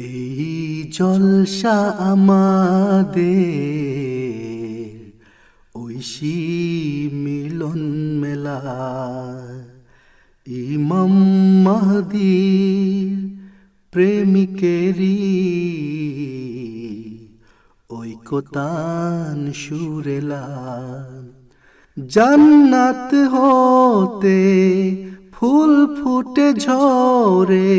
এই জলসা আমাদের ঐশী মিলন মেলা। ইমাম মাহদির প্রেমিকেরি ঐকতান সুরেলা। জান্নাত হতে ফুল ফুটে ঝরে,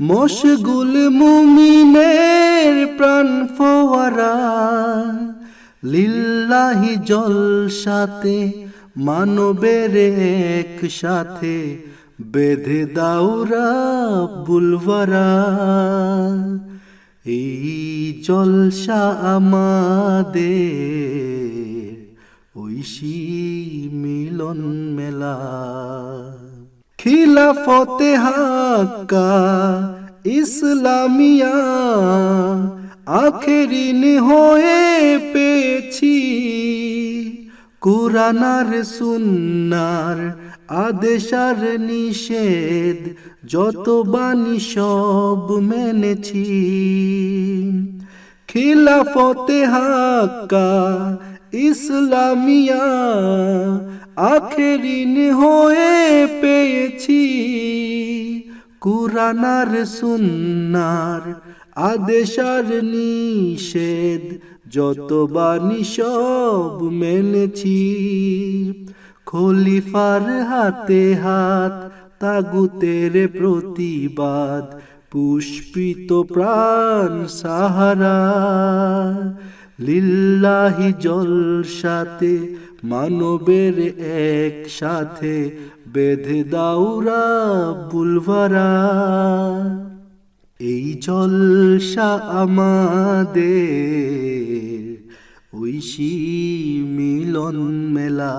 মশগুল মুমিনের প্রাণ ফোয়ারা। লিল্লাহি জলসাতে, মানবের এক সাথে বেঁধে দাউরা বুলভারা এই জলসা আমাদের ঐশী মিলন মেলা। খিলাফতে হাক্কা, ইসলামিয়া আখেরিন হয়ে পেয়েছি। কুরানার সুন্নার আদেশার নিষেধ, যত বাণী সব মেনেছি। খিলাফতে হাক্কা ইসলামিয়া আখেরিন হয়ে পেয়েছি। কুরানার সুন্নার আদেশার নিষেধ যত বাণী সব মেনেছি। খলিফার হাতে হাত, তাগুতের প্রতিবাদ, পুষ্পিত প্রাণ সাহারা। লিল্লাহি জলসাতে মানবের এক সাথে বেঁধে দাউরা বুলভারা এই জলসা আমাদের ঐশী মিলন মেলা।